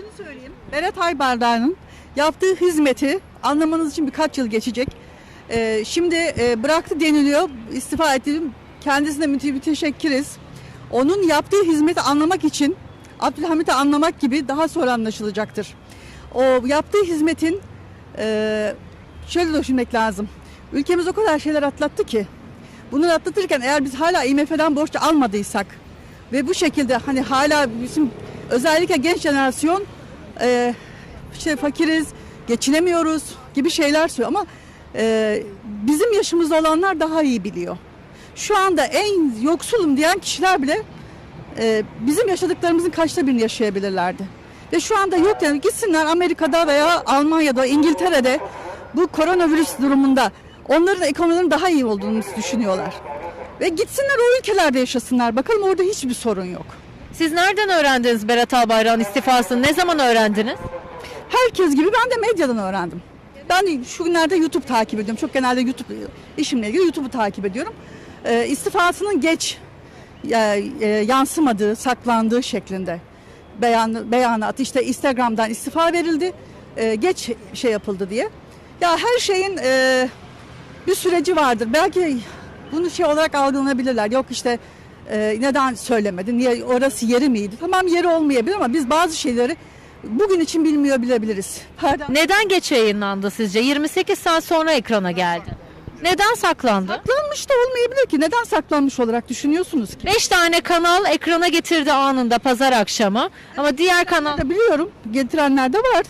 Şunu söyleyeyim. Berat Aybardar'ın yaptığı hizmeti anlamanız için birkaç yıl geçecek. Ee, şimdi e, bıraktı deniliyor, istifa etti. Kendisine müteşekkiriz. Onun yaptığı hizmeti anlamak için Abdülhamit'i anlamak gibi daha sonra anlaşılacaktır. O yaptığı hizmetin e, şöyle düşünmek lazım. Ülkemiz o kadar şeyler atlattı ki. Bunları atlatırken eğer biz hala IMF'den borç almadıysak ve bu şekilde hani hala bizim özellikle genç jenerasyon e, işte fakiriz, geçinemiyoruz gibi şeyler söylüyor ama e, bizim yaşımızda olanlar daha iyi biliyor. Şu anda en yoksulum diyen kişiler bile e, bizim yaşadıklarımızın kaçta birini yaşayabilirlerdi. Ve şu anda yok yani gitsinler Amerika'da veya Almanya'da, İngiltere'de bu koronavirüs durumunda onların ekonomilerinin daha iyi olduğunu düşünüyorlar. Ve gitsinler o ülkelerde yaşasınlar. Bakalım orada hiçbir sorun yok. Siz nereden öğrendiniz Berat Albayrak'ın istifasını? Ne zaman öğrendiniz? Herkes gibi ben de medyadan öğrendim. Ben şu günlerde YouTube takip ediyorum. Çok genelde YouTube işimle ilgili YouTube'u takip ediyorum. Ee, istifasının geç e, e, yansımadığı, saklandığı şeklinde beyan, beyanat. İşte Instagram'dan istifa verildi, e, geç şey yapıldı diye. Ya her şeyin e, bir süreci vardır. Belki bunu şey olarak algılanabilirler. Yok işte e, neden söylemedin? Niye orası yeri miydi? Tamam yeri olmayabilir ama biz bazı şeyleri bugün için bilmiyor bilebiliriz. Pardon. Neden geç yayınlandı sizce? 28 saat sonra ekrana geldi. Neden saklandı? Saklanmış da olmayabilir ki. Neden saklanmış olarak düşünüyorsunuz ki? 5 tane kanal ekrana getirdi anında pazar akşamı. Ama diğer kanal biliyorum getirenler de var.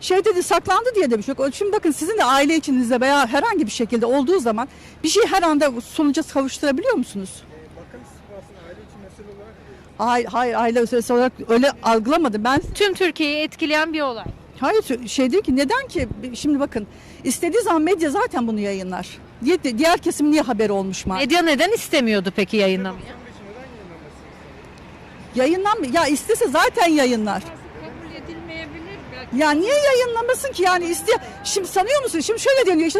Şey dedi saklandı diye de bir şey yok. Şimdi bakın sizin de aile içinizde veya herhangi bir şekilde olduğu zaman bir şey her anda sonuca kavuşturabiliyor musunuz? Bakan istifasını aile için mesele olarak Hayır, hayır aile meselesi olarak öyle algılamadım. Ben tüm Türkiye'yi etkileyen bir olay. hayır şey değil ki neden ki şimdi bakın istediği zaman medya zaten bunu yayınlar. Diğer, diğer kesim niye haber olmuş mu? Medya neden istemiyordu peki yayınlamayı? Yayınlan ya istese zaten yayınlar. kabul edilmeyebilir belki. Ya niye yayınlamasın ki yani iste şimdi sanıyor musun? Şimdi şöyle deniyor işte